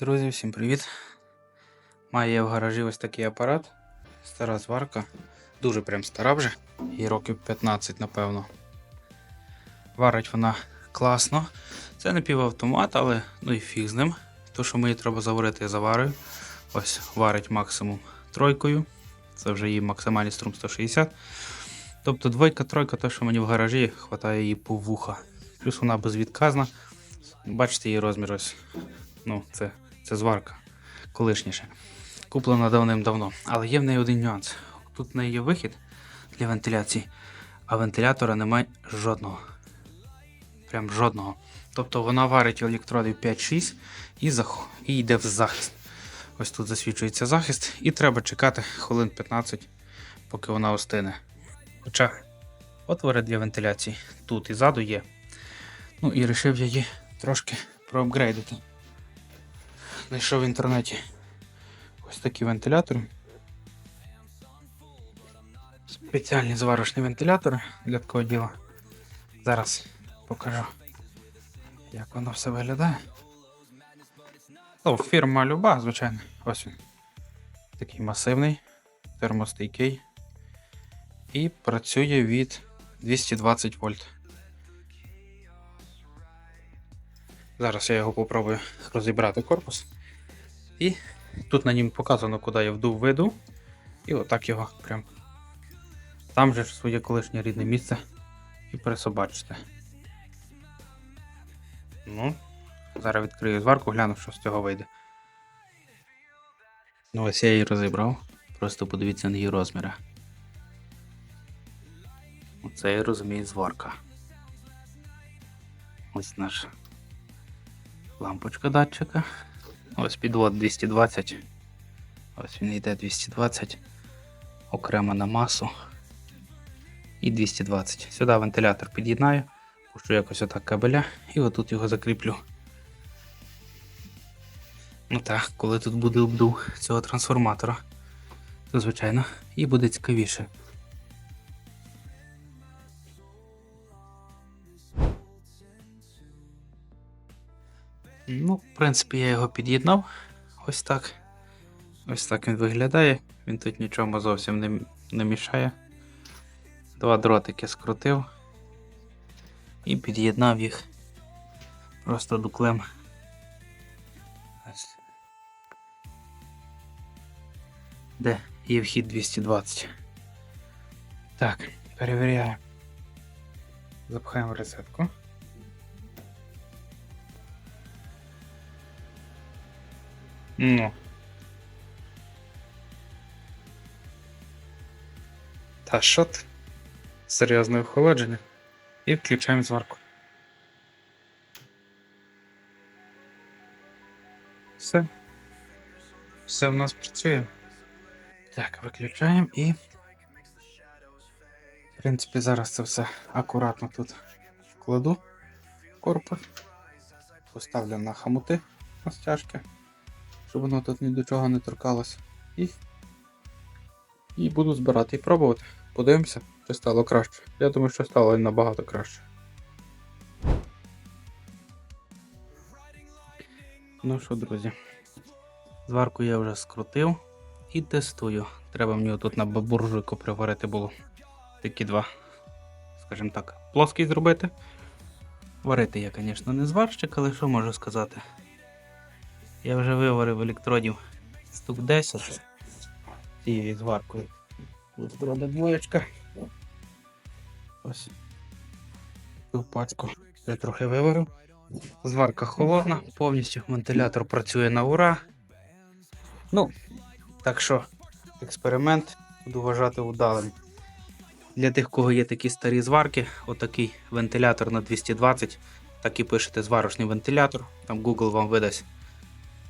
Друзі, всім привіт! Маю я в гаражі ось такий апарат. Стара зварка. Дуже прям стара вже. Їй років 15, напевно. Варить вона класно. Це не півавтомат, але ну і фіг з ним. То, що мені треба заварити, я заварюю. Ось варить максимум тройкою. Це вже її максимальний струм 160. Тобто двойка, тройка, те, що мені в гаражі, хватає її по вуха. Плюс вона безвідказна. Бачите її розмір ось. Ну, це, це зварка. Колишніше. Куплена давним-давно. Але є в неї один нюанс. Тут в неї є вихід для вентиляції, а вентилятора немає жодного. Прям жодного. Тобто вона варить електродів 5-6 і, зах... і йде в захист. Ось тут засвічується захист, і треба чекати хвилин 15, поки вона остине. Хоча отвори для вентиляції тут і ззаду є. Ну і вирішив я її трошки проапгрейдити. Знайшов в інтернеті ось такі вентилятори. Спеціальні зварочні вентилятори для такого діла. Зараз покажу, як воно все виглядає. Ну, фірма люба, звичайно. Ось він. Такий масивний, термостійкий. І працює від 220 вольт. Зараз я його попробую розібрати корпус. І тут на нім показано, куди я вдув виду. І отак його прям. Там же ж своє колишнє рідне місце. І пересобачите. Ну, зараз відкрию зварку, гляну, що з цього вийде. Ну, ось я її розібрав. Просто подивіться на її розміри. Оце я розумію зварка. Ось наш лампочка датчика. Ось підвод 220. Ось він йде 220. Окремо на масу. І 220. Сюди вентилятор під'єднаю. Пущу якось отак кабеля і отут його закріплю. Ну так, коли тут буде обдув цього трансформатора, то звичайно і буде цікавіше. Ну, в принципі, я його під'єднав. Ось так. Ось так він виглядає. Він тут нічому зовсім не, не мішає. Два дротики скрутив і під'єднав їх просто дуклем. Де є вхід 220. Так, перевіряємо. Запхаємо розетку. Ну. Та що ти? Серйозне охолодження. І включаємо зварку. Все. Все в нас працює. Так, виключаємо і. В принципі, зараз це все акуратно тут вкладу корпус. Поставлю на хамути на стяжки щоб воно тут ні до чого не торкалося. І і буду збирати і пробувати. Подивимося, чи стало краще. Я думаю, що стало набагато краще. Ну що, друзі, зварку я вже скрутив і тестую. Треба мені тут на буржуйку приварити було такі два, скажімо так, плоский зробити. Варити я, звісно, не зварщик, але що можу сказати? Я вже виварив електродів штук 10 цією зваркою. Електрода двоєчка. Ось цю пачку я трохи виварив. Зварка холодна, повністю вентилятор працює на ура. Ну, так що, експеримент буду вважати удалим. Для тих, кого є такі старі зварки, отакий вентилятор на 220, так і пишете зварочний вентилятор, там Google вам видасть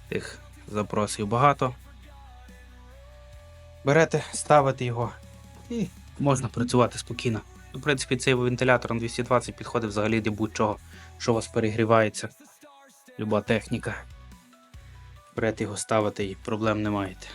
тих запросів багато. Берете, ставите його і можна працювати спокійно. В принципі, цей вентилятор на 220 підходить взагалі до будь-чого, що у вас перегрівається. Люба техніка. Берете його ставите і проблем не маєте.